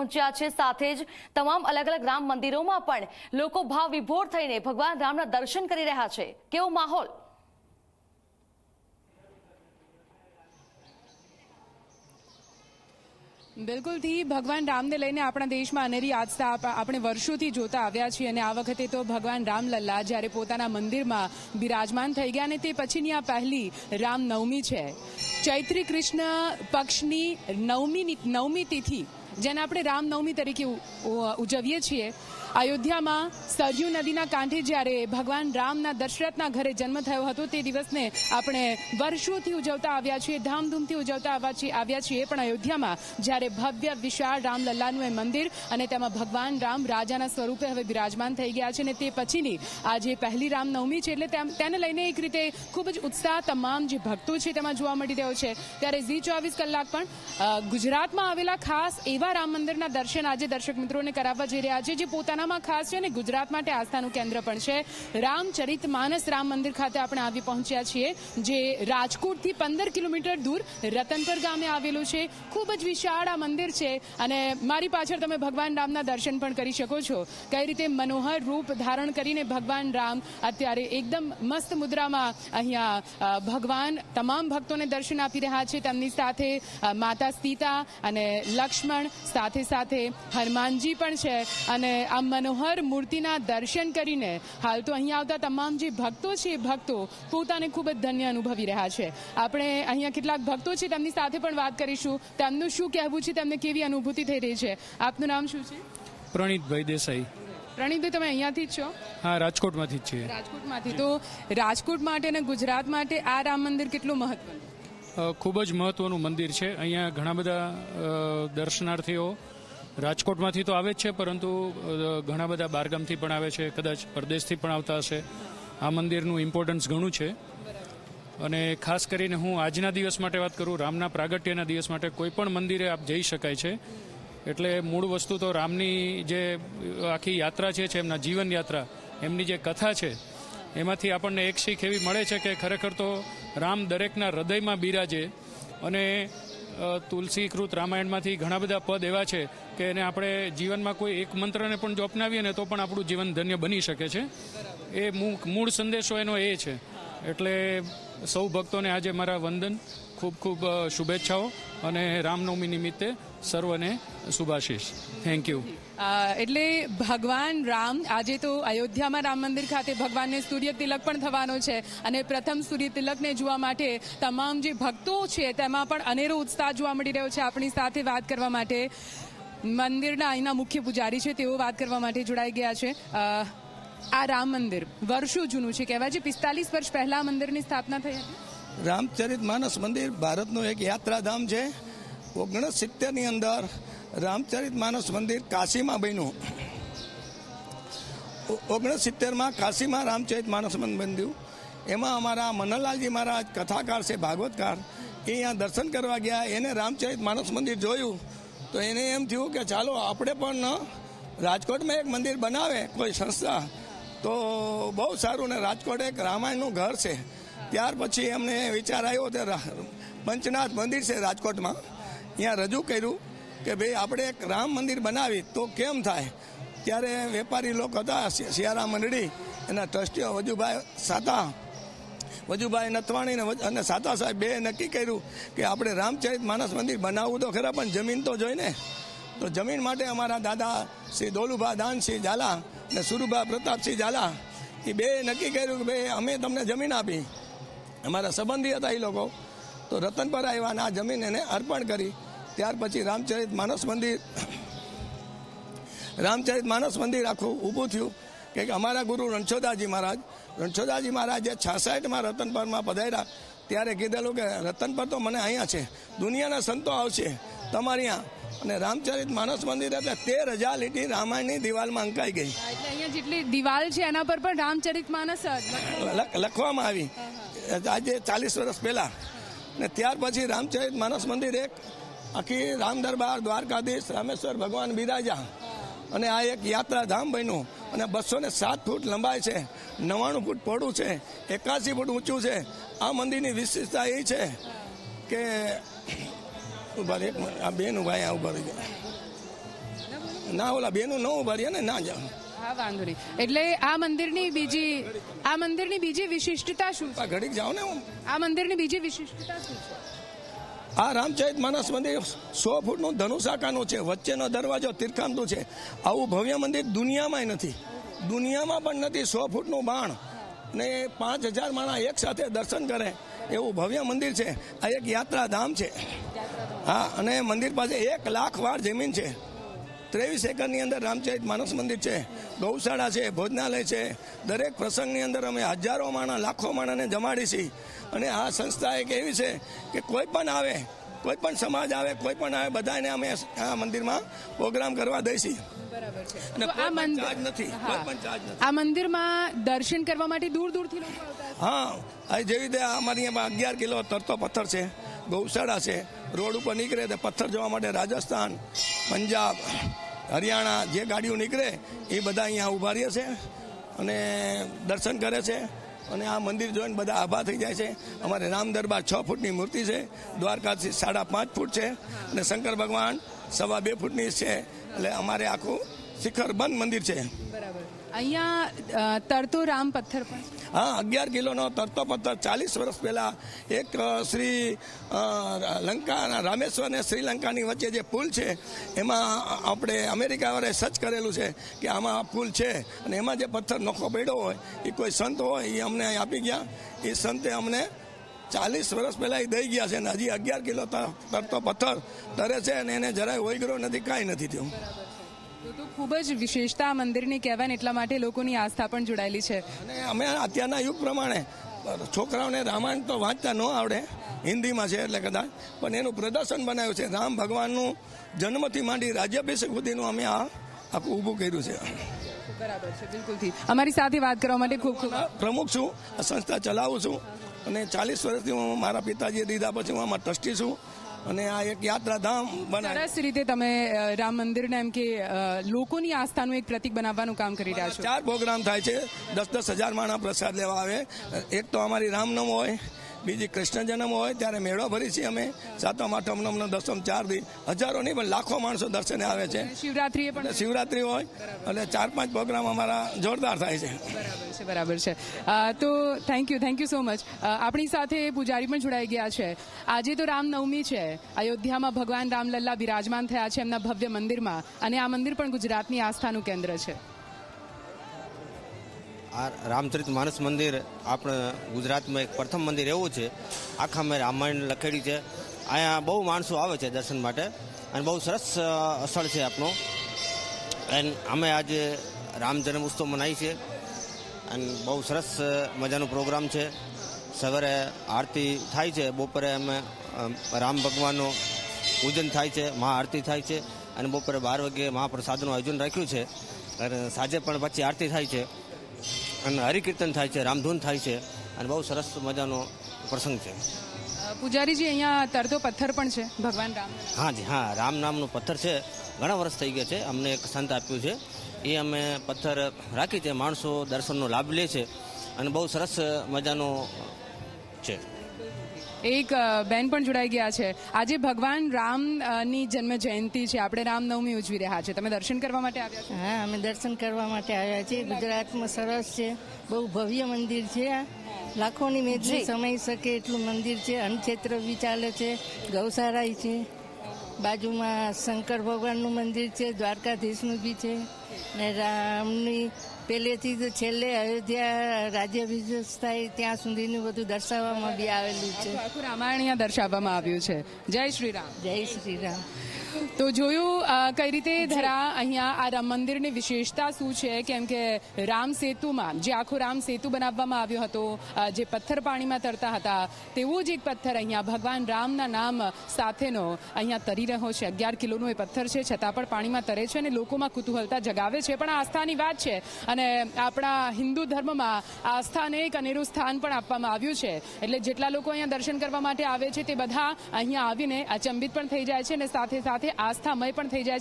પહોંચ્યા છે. સાથે જ તમામ અલગ અલગ રામ મંદિરોમાં પણ લોકો ભાવ વિભોર થઈને ભગવાન રામના દર્શન કરી રહ્યા છે. કેવો માહોલ? બિલકુલથી ભગવાન રામને લઈને આપણા દેશમાં અનેરી આસ્થા આપણે વર્ષોથી જોતા આવ્યા છીએ અને આ વખતે તો ભગવાન રામલલ્લા જ્યારે પોતાના મંદિરમાં બિરાજમાન થઈ ગયા અને તે પછીની આ પહેલી રામનવમી છે. ચૈત્રી કૃષ્ણ પક્ષની નવમી નવમી તિથિ જેને આપણે રામનવમી તરીકે ઉજવીએ છીએ. અયોધ્યામાં સરયુ નદીના કાંઠે જ્યારે ભગવાન રામના દશરથના ઘરે જન્મ થયો હતો, તે દિવસને આપણે વર્ષોથી ઉજવતા આવ્યા છીએ, ધામધૂમથી ઉજવતા આવ્યા છીએ. પણ અયોધ્યામાં જ્યારે ભવ્ય, વિશાળ રામલલ્લાનું એ મંદિર અને તેમાં ભગવાન રામ રાજાના સ્વરૂપે હવે બિરાજમાન થઈ ગયા છે અને તે પછીની આજે પહેલી રામનવમી છે, એટલે તેને લઈને એક રીતે ખૂબ જ ઉત્સાહ તમામ જે ભક્તો છે તેમાં જોવા મળી રહ્યો છે. ત્યારે ઝી ચોવીસ કલાક પણ ગુજરાતમાં આવેલા ખાસ એવા રામ મંદિરના દર્શન આજે દર્શક મિત્રોને કરાવવા જઈ રહ્યા છે, જે પોતાનામાં ખાસ છે અને ગુજરાત માટે આસ્થાનું કેન્દ્ર પણ છે. રામચરિત માનસ રામ મંદિર ખાતે આપણે આવી પહોંચ્યા છીએ, જે રાજકોટથી પંદર કિલોમીટર દૂર રતનપર ગામે આવેલું છે. ખૂબ જ વિશાળ આ મંદિર છે અને મારી પાછળ તમે ભગવાન રામના દર્શન પણ કરી શકો છો. કઈ રીતે મનોહર રૂપ ધારણ કરીને ભગવાન રામ અત્યારે એકદમ મસ્ત મુદ્રામાં અહીંયા ભગવાન, તમામ ભક્તોને દર્શન આપી રહ્યા છે. તેમની સાથે માતા સીતા અને લક્ષ્મણ, સાથે સાથે હનુમાનજી પણ છે. અને આ મનોહર મૂર્તિના દર્શન કરીને હાલ તો અહીંયા આવતા તમામ જે ભક્તો છે એ ભક્તો પોતાને ખૂબ જ ધન્ય અનુભવી રહ્યા છે. આપણે અહીંયા કેટલાક ભક્તો છે તેમની સાથે પણ વાત કરીશું. તેમનું શું કહેવું છે? તેમને કેવી અનુભૂતિ થઈ રહી છે? આપનું નામ શું છે? પ્રણીતભાઈ દેસાઈ. પ્રણીતભાઈ તમે અહીંયાથી જ છો? હા રાજકોટમાંથી જ છીએ. રાજકોટમાંથી. તો રાજકોટ માટે અને ગુજરાત માટે આ રામ મંદિર કેટલું મહત્વનું? ખૂબ જ મહત્વનું મંદિર છે. અહીંયા ઘણા બધા દર્શનાર્થીઓ રાજકોટમાંથી તો આવે જ છે, પરંતુ ઘણા બધા બારગામથી પણ આવે છે, કદાચ પરદેશથી પણ આવતા હશે. આ મંદિરનું ઇમ્પોર્ટન્સ ઘણું છે. અને ખાસ કરીને હું આજના દિવસ માટે વાત કરું, રામના પ્રાગટ્યના દિવસ માટે કોઈ પણ મંદિરે આપ જઈ શકાય છે. એટલે મૂળ વસ્તુ તો રામની જે આખી યાત્રા છે એમના જીવન યાત્રા, એમની જે કથા છે, એમાંથી આપણને એક શીખ એવી મળે છે કે ખરેખર તો રામ દરેકના હૃદયમાં બિરાજે. અને તુલસીકૃત રામાયણમાંથી ઘણા બધા પદ એવા છે કે એને આપણે જીવનમાં કોઈ એક મંત્રને પણ જો અપનાવીએ ને તો પણ આપણું જીવન ધન્ય બની શકે છે. એ મૂળ સંદેશો એનો એ છે. એટલે સૌ ભક્તોને આજે મારા વંદન. ખૂબ ખૂબ શુભેચ્છાઓ અને રામનવમી નિમિત્તે સર્વને શુભાશીષ. થેન્ક યુ એટલે ભગવાન રામ, આજે તો અયોધ્યામાં રામ મંદિર ખાતે ભગવાનને સૂર્ય તિલક પણ થવાનો છે અને પ્રથમ સૂર્ય તિલકને જોવા માટે તમામ જે ભક્તો છે તેમાં પણ અનેરો ઉત્સાહ જોવા મળી રહ્યો છે આપણી સાથે વાત કરવા માટે. મંદિરના અહીંના મુખ્ય પૂજારી છે તેઓ વાત કરવા માટે જોડાઈ ગયા છે. આ રામ મંદિર વર્ષો જૂનું છે. કહેવાય છે પિસ્તાલીસ વર્ષ પહેલા મંદિરની સ્થાપના થઈ હતી. રામચરિત માનસ મંદિર ભારતનું એક યાત્રાધામ છે. ઓગણીસ સિત્તેરની અંદર રામચરિત માનસ મંદિર કાશીમાં બન્યું. ઓગણીસ સિત્તેરમાં કાશીમાં રામચરિત માનસ મંદિર એમાં અમારા મનલાલજી મહારાજ, કથાકાર છે, ભાગવતકાર, એ અહીંયા દર્શન કરવા ગયા. એને રામચરિત માનસ મંદિર જોયું. તો એને એમ થયું કે ચાલો, આપણે પણ રાજકોટમાં એક મંદિર બનાવે, કોઈ સંસ્થા. તો બહુ સારું ને રાજકોટ એક રામાયણનું ઘર છે. ત્યાર પછી એમને વિચાર આવ્યો તે પંચનાથ મંદિર છે રાજકોટમાં. અહીંયા રજૂ કર્યું કે ભાઈ આપણે એક રામ મંદિર બનાવી, તો કેમ થાય? ત્યારે વેપારી લોકો હતા, સિ- મંડળી એના ટ્રસ્ટીઓ વજુભાઈ સાતા, વજુભાઈ નથવાણી અને સાતા સાહેબ બે નક્કી કર્યું કે આપણે રામચરિત માનસ મંદિર બનાવવું તો ખરા, પણ જમીન તો જોઈને. તો જમીન માટે અમારા દાદા શ્રી દોલુભા દાનસિંહ ઝાલા અને સુરુભા પ્રતાપસિંહ ઝાલા એ બે નક્કી કર્યું કે ભાઈ અમે તમને જમીન આપી. અમારા સંબંધી હતા એ લોકો. તો રતનપર આવ્યા અને આ જમીન એને અર્પણ કરી. ત્યાર પછી રામચરિત માનસ મંદિર રામચરિત માનસ મંદિર આખું ઊભું થયું. કે અમારા ગુરુ રણછોદાજી મહારાજ રણછોદાજી મહારાજ જે છાસઠમાં રતનપરમાં પધાર્યા ત્યારે કીધેલું કે રતનપર તો મને અહીંયા છે દુનિયાના સંતો આવશે તમારી અહીંયા. અને રામચરિત માનસ મંદિર એટલે તેર હજાર લીટી રામાયણની દિવાલમાં અંકાઈ ગઈ. એટલે અહીંયા જેટલી દિવાલ છે એના પર પણ રામચરિત માનસ લખ- લખવામાં આવી. આજે ચાલીસ વર્ષ પહેલા. ને ત્યાર પછી રામચરિત માનસ મંદિર એક, આખી રામ દરબાર, દ્વારકાધીશ, રામેશ્વર, ભગવાન બિરાજા અને આ એક યાત્રાધામ બન્યું. અને બસો ને સાત ફૂટ લંબાઈ છે, નવ્વાણું ફૂટ પહોળું છે એકાસી ફૂટ ઊંચું છે. આ મંદિરની વિશેષતા એ છે કે ઊભા એક આ બેન ઊભા અહીંયા ઊભા રહી ગયા. ના ઓલા બેનું ન ઊભા રહીએ ને, ના જાઓ હા વાંધો નહીં. એટલે આ મંદિરની બીજી આ મંદિરની બીજી વિશિષ્ટતા શું છે? ઘડીક જાઓ ને હું? આ મંદિરની બીજી વિશિષ્ટતા શું છે? આ રામચરિત માનસ મંદિર સો ફૂટનું ધનુષાકાનું છે વચ્ચેનો દરવાજો તીરખામતું છે. આવું ભવ્ય મંદિર દુનિયામાં નથી. દુનિયામાં પણ નથી સો ફૂટનું બાણ. ને પાંચ હજાર માણસ એક સાથે દર્શન કરે એવું ભવ્ય મંદિર છે. આ એક યાત્રાધામ છે. હા અને મંદિર પાસે એક લાખ વાર જમીન છે. ત્રેવીસ એકરની અંદર રામચરિત માનસ મંદિર છે ગૌશાળા છે ભોજનાલય છે. દરેક પ્રસંગની અંદર અમે હજારો માણસ લાખો માણસને જમાડી છીએ અને આ સંસ્થા એક એવી છે કે કોઈ પણ આવે કોઈ પણ સમાજ આવે કોઈ પણ આવે બધાને અમે આ મંદિરમાં પ્રોગ્રામ કરવા દઈશી અને આ મંદિરમાં દર્શન કરવા માટે દૂર દૂરથી? હા આ જેવી રીતે અમારી અગિયાર કિલો તરતો પથ્થર છે ગૌશાળા છે રોડ ઉપર નીકળે તો પથ્થર જોવા માટે રાજસ્થાન પંજાબ, હરિયાણા જે ગાડીઓ નીકળે એ બધા અહીંયા ઊભા રહે છે અને દર્શન કરે છે અને આ મંદિર જોઈને બધા આભા થઈ જાય છે. અમારે રામ દરબાર છ ફૂટની મૂર્તિ છે, દ્વારકાથી સાડા પાંચ ફૂટ છે અને શંકર ભગવાન સવા બે ફૂટની છે. એટલે અમારે આખું શિખર બંધ મંદિર છે. અહીંયા તરતો રામ પથ્થર પણ હા, અગિયાર કિલોનો તરતો પથ્થર. ચાલીસ વર્ષ પહેલાં એક શ્રી લંકા રામેશ્વર અને શ્રીલંકાની વચ્ચે જે પુલ છે, એમાં આપણે અમેરિકાવાળાએ સર્ચ કરેલું છે કે આમાં પુલ છે. અને એમાં જે પથ્થર નોખો પડ્યો હોય, એ કોઈ સંત હોય, એ અમને આપી ગયા. એ સંતે અમને ચાલીસ વર્ષ પહેલાં એ દઈ ગયા છે. અને હજી અગિયાર કિલો તરતો પથ્થર તરે છે અને એને જરાય ઓઈગરો નથી, કાંઈ નથી થયું. ખૂબ જ વિશેષતા આ મંદિરની કહેવાય એટલા માટે લોકોની આસ્થા પણ જોડાયેલી છે. અને અમે અત્યારના યુગ પ્રમાણે છોકરાઓને રામાયણ તો વાંચતા ન આવડે હિન્દીમાં છે એટલે કદાચ પણ એનું પ્રદર્શન બનાવ્યું છે. રામ ભગવાનનું જન્મથી માંડી રાજ્યાભિષેક સુધીનું અમે આ આખું ઊભું કર્યું છે. બરાબર છે બિલકુલથી. અમારી સાથે વાત કરવા માટે ખૂબ ખૂબ પ્રમુખ છું આ સંસ્થા ચલાવું છું અને ચાલીસ વર્ષથી હું મારા પિતાજીએ દીધા પછી હું આમાં ટ્રસ્ટી છું. અને આ એક યાત્રાધામ બનાવ્યું સરસ રીતે તમે રામ મંદિરને એમ કે લોકોની આસ્થાનું એક પ્રતિક બનાવવાનું કામ કરી રહ્યા છો. ચાર પ્રોગ્રામ થાય છે. દસ દસ હજાર માણા પ્રસાદ લેવા આવે. એક તો અમારી રામનવમ હોય બીજી કૃષ્ણ જન્મ હોય ત્યારે મેળો ભરી છીએ અમે. સાતમ આઠમ નવમ દસમ ચાર દી. હજારો નહીં પણ લાખો માણસો દર્શને આવે છે. શિવરાત્રીએ પણ શિવરાત્રિ શિવરાત્રી હોય એટલે ચાર પાંચ પ્રોગ્રામ અમારા જોરદાર થાય છે. બરાબર છે બરાબર છે. તો thank you thank you so much આપણી સાથે પૂજારી પણ જોડાઈ ગયા છે. આજે તો રામનવમી છે. અયોધ્યામાં ભગવાન રામલલ્લા બિરાજમાન થયા છે એમના ભવ્ય મંદિરમાં. અને આ મંદિર પણ ગુજરાતની આસ્થાનું કેન્દ્ર છે. આ રામચરિત માનસ મંદિર આપણે ગુજરાતમાં એક પ્રથમ મંદિર એવું છે. આખા મેં રામાયણ લખેલી છે. અહીંયા બહુ માણસો આવે છે દર્શન માટે. અને બહુ સરસ સ્થળ છે આપણું એન્ડ અમે આજે રામ જન્મ ઉત્સવ મનાવી છે. અને બહુ સરસ મજાનો પ્રોગ્રામ છે. સવારે આરતી થાય છે, બપોરે અમે રામ ભગવાનનું પૂજન થાય છે મહાઆરતી થાય છે. અને બપોરે બાર વાગે મહાપ્રસાદનું આયોજન રાખ્યું છે. અને સાંજે પણ પછી આરતી થાય છે. અને હરિકીર્તન થાય છે રામધૂન થાય છે અને બહુ સરસ મજાનો પ્રસંગ છે. પૂજારીજી અહીંયા તરતો પથ્થર પણ છે ભગવાન રામ. હા જી હા રામ નામનો પથ્થર છે. ઘણા વર્ષ થઈ ગયા છે અમને એક સંત આપ્યું છે. એ અમે પથ્થર રાખી છે માણસો દર્શનનો લાભ લે છે અને બહુ સરસ મજાનો છે. એક બેન પણ જોડાઈ ગયા છે. આજે ભગવાન રામની જન્મ જયંતિ છે. આપણે રામનવમી ઉજવી રહ્યા છે તમે દર્શન કરવા માટે આવ્યા છો? હા અમે દર્શન કરવા માટે આવ્યા છીએ. ગુજરાતમાં સરસ છે. બહુ ભવ્ય મંદિર છે લાખોની મેદની સમાઈ શકે એટલું મંદિર છે. અન્નક્ષેત્ર બી ચાલે છે. ગૌશાળા છે. બાજુમાં શંકર ભગવાનનું મંદિર છે. દ્વારકાધીશનું બી છે. ને રામની પહેલેથી તો છેલ્લે અયોધ્યા રાજ્યાભિષેક થાય ત્યાં સુધીનું બધું દર્શાવવામાં બી આવેલું છે. આખું રામાયણ અહીંયા દર્શાવવામાં આવ્યું છે. જય શ્રી રામ. જય શ્રી રામ. તો જોયું કઈ રીતે ધરા અહીંયા આ રામ મંદિરની વિશેષતા શું છે? કેમ કે રામ સેતુમાં જે આખો રામ સેતુ બનાવવામાં આવ્યો હતો જે પથ્થર પાણીમાં તરતા હતા તેવો જ એક પથ્થર અહીંયા ભગવાન રામના નામ સાથેનો અહીંયા તરી રહ્યો છે. અગિયાર કિલોનો એ પથ્થર છે છતાં પણ પાણીમાં તરે છે અને લોકોમાં કુતૂહલતા જગાવે છે. પણ આસ્થાની વાત છે અને આપણા હિન્દુ ધર્મમાં આસ્થાને એક અનેરું સ્થાન પણ આપવામાં આવ્યું છે. એટલે જેટલા લોકો અહીંયા દર્શન કરવા માટે આવે છે તે બધા અહીંયા આવીને અચંબિત પણ થઈ જાય છે અને સાથે સાથે સાથે આસ્થામય પણ થઈ જાય છે.